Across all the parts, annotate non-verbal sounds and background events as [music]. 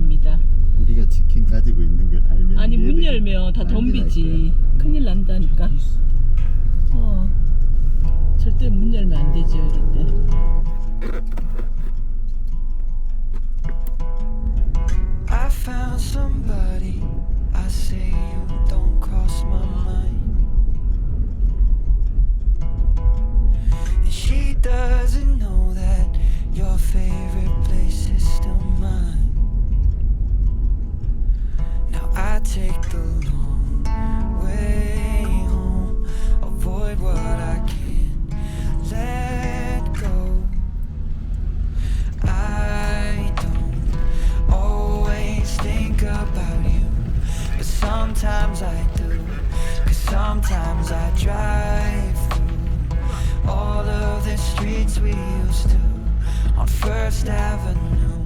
것입니다. 우리가 지킨 가지고 있는 걸 알면 아니 문 열면 다 덤비지. 큰일 난다니까. 어 절대 문 열면 안 되죠 이럴 때. Sometimes I drive through all of the streets we used to on First Avenue.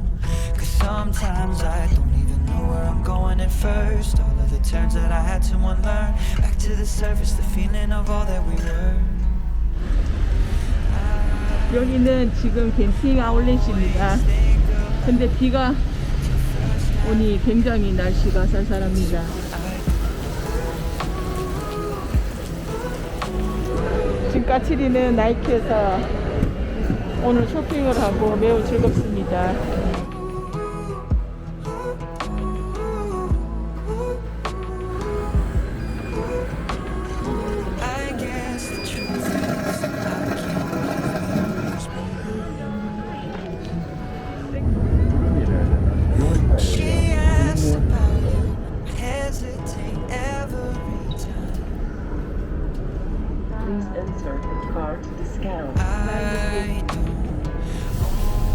Cause sometimes I don't even know where I'm going at first. All of the turns that I had to unlearn. Back to the surface, the feeling of all that we were. 여기는 지금 겐팅 아울렛입니다. 근데 비가 오니 굉장히 날씨가 쌀쌀합니다. 까칠이는 나이키에서 오늘 쇼핑을 하고 매우 즐겁습니다.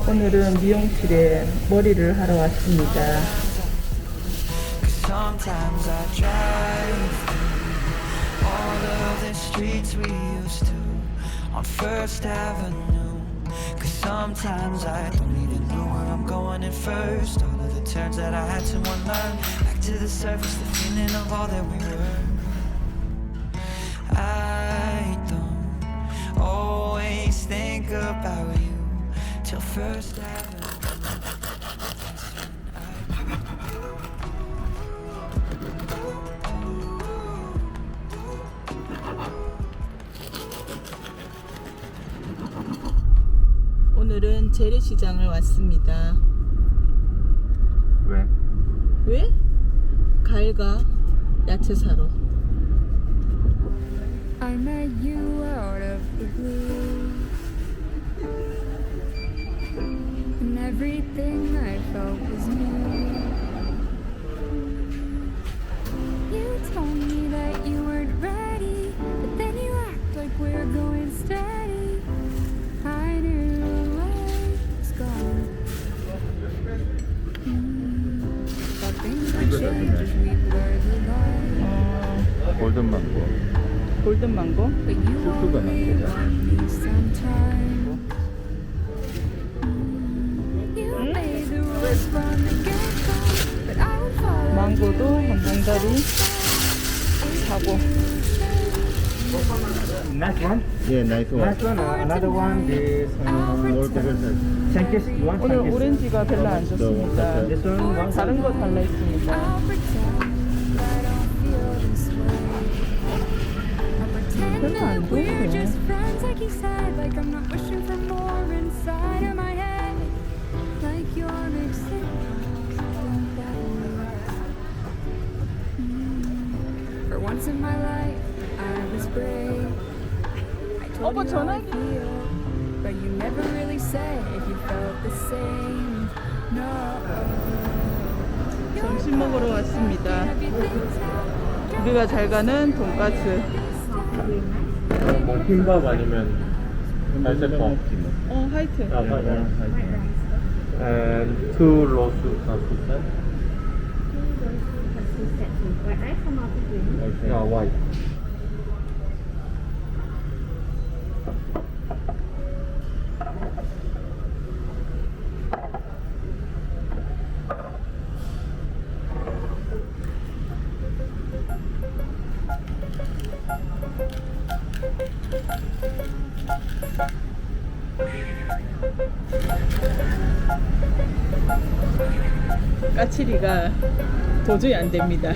오늘은 미용실에 머리를 하러 왔습니다. 오늘은 재래시장을 왔습니다. 왜? 왜? 과일과 야채 사러. I met you out of the blue. everything I felt was new. You told me that you weren't ready, but then you act like we're going steady. I knew I was gone. Mm, Thought things would change as we blurred the line. 어, 골든 망고. 골든 망고? But you 쑥쑥한 always 망고다. want me sometime. 망고도 한 봉다리 사고. One. 예, 나이스 원. One. Uh, another one is uh, 올 페벨 Sankis. You want 오늘 Sankis? 오렌지가 별로 안 좋습니다. This one. One. 다른 거 달라 this pretend 별로 안 좋은데. In my life, I was brave. I told you how I feel, but you never really said if you felt the same. No. 점심 먹으러 왔습니다. 우리가 잘 가는 돈가스. 뭐 흰밥 아니면 갈색밥 어, 하이트. 아, 맞아요. and two uh, 까칠이가 도저히 안 됩니다.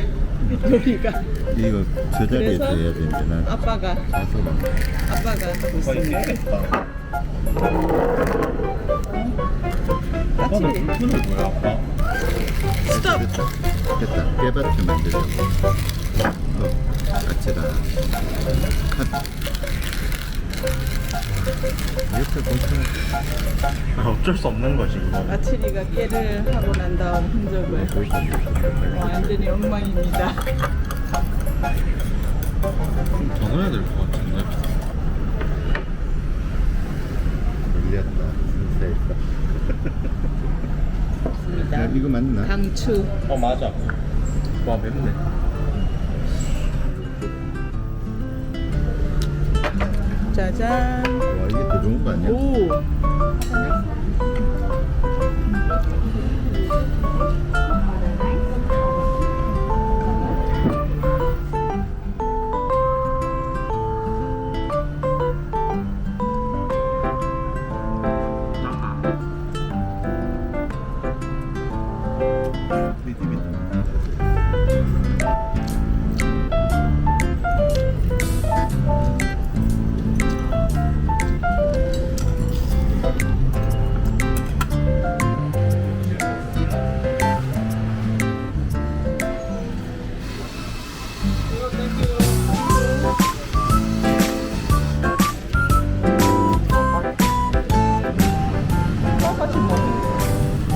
요리가. 이거 저 자리에 그래서? 해야 되는데 난 아빠가 자세가 아빠가 하고 있습니다. 까칠이. 손을 뭐야 아빠? 스톱. 됐다 됐다 깨밭을 만들려고 어, 같이다 컷 이렇게 공평 아, 어쩔 수 없는 거지 이거. 까칠이가 깨를 하고 난 다음 흔적을. 완전히 엉망입니다. 좀더 넣어야 될 것 같은데? 밀렸다. 진짜 야, 이거 맞나? 강추. 어 맞아. 와 맵네 짜잔. 와 이게 더 좋은 거 아니야? 오. 집이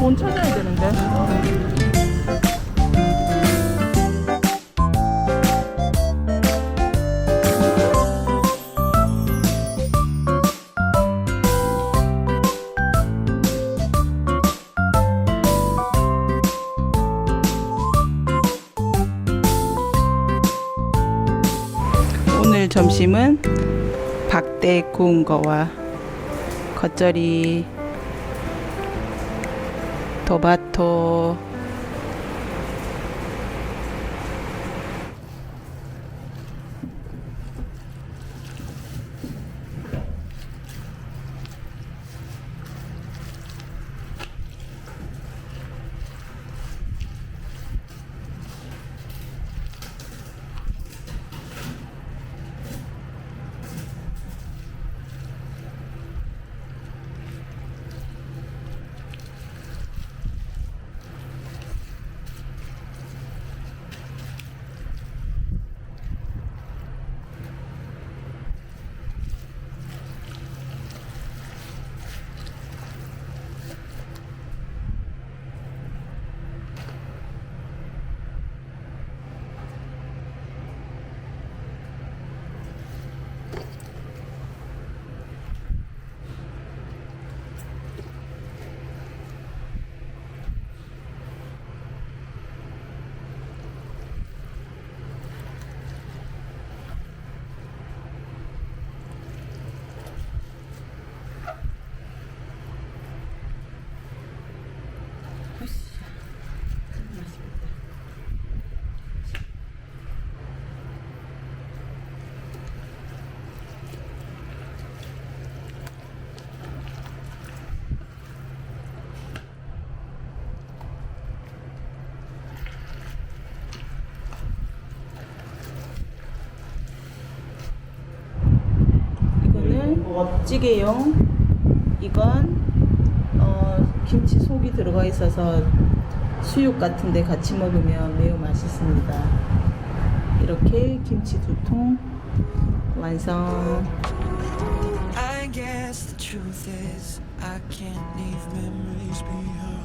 돈 찾아야 되는데. 오늘 점심은 박대 구운 거와 겉절이 토마토 찌개용 이건 어, 김치 속이 들어가 있어서 수육 같은데 같이 먹으면 매우 맛있습니다. 이렇게 김치 두 통 완성. I guess the truth is I can't leave memories behind.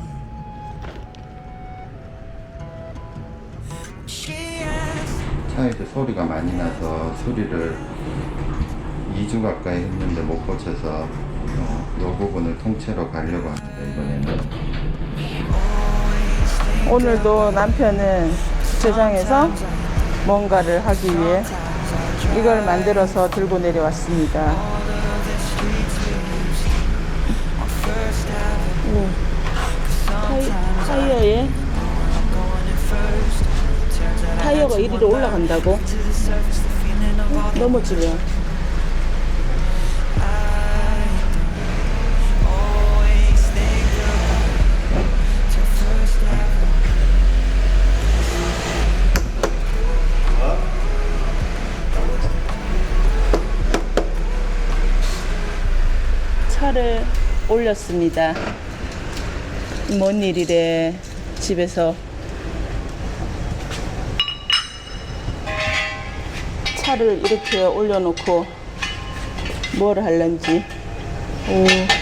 She asked, 차에서 소리가 많이 나서 소리를 2주 가까이 했는데 못 고쳐서 어, 이 부분을 통째로 가려고 합니다 이번에는 오늘도 남편은 주차장에서 뭔가를 하기 위해 이걸 만들어서 들고 내려왔습니다. 오, 타이, 타이 어에 타이어가 이리로 올라간다고? 넘어지면 차를 올렸습니다. 뭔 일이래 집에서 차를 이렇게 올려놓고 뭘 할런지 오.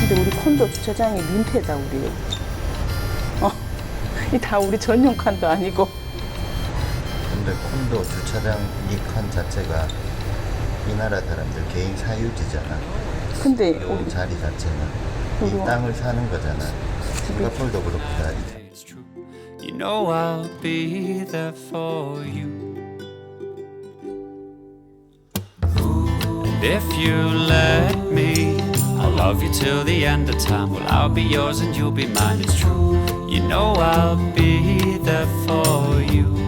근데 우리 콘도 주차장이 민폐다 우리. 어, [laughs] 이 다 우리 전용 칸도 아니고. 근데 콘도 주차장 이 칸 자체가 이 나라 사람들 개인 사유지잖아 근데 이 우리 자리 자체는 이 그리고- 땅을 사는 거잖아 싱가폴도 하지 It's true You know I'll be there for you. And if you let me I'll love you till the end of time. Well I'll be yours and you'll be mine, it's true. You know I'll be there for you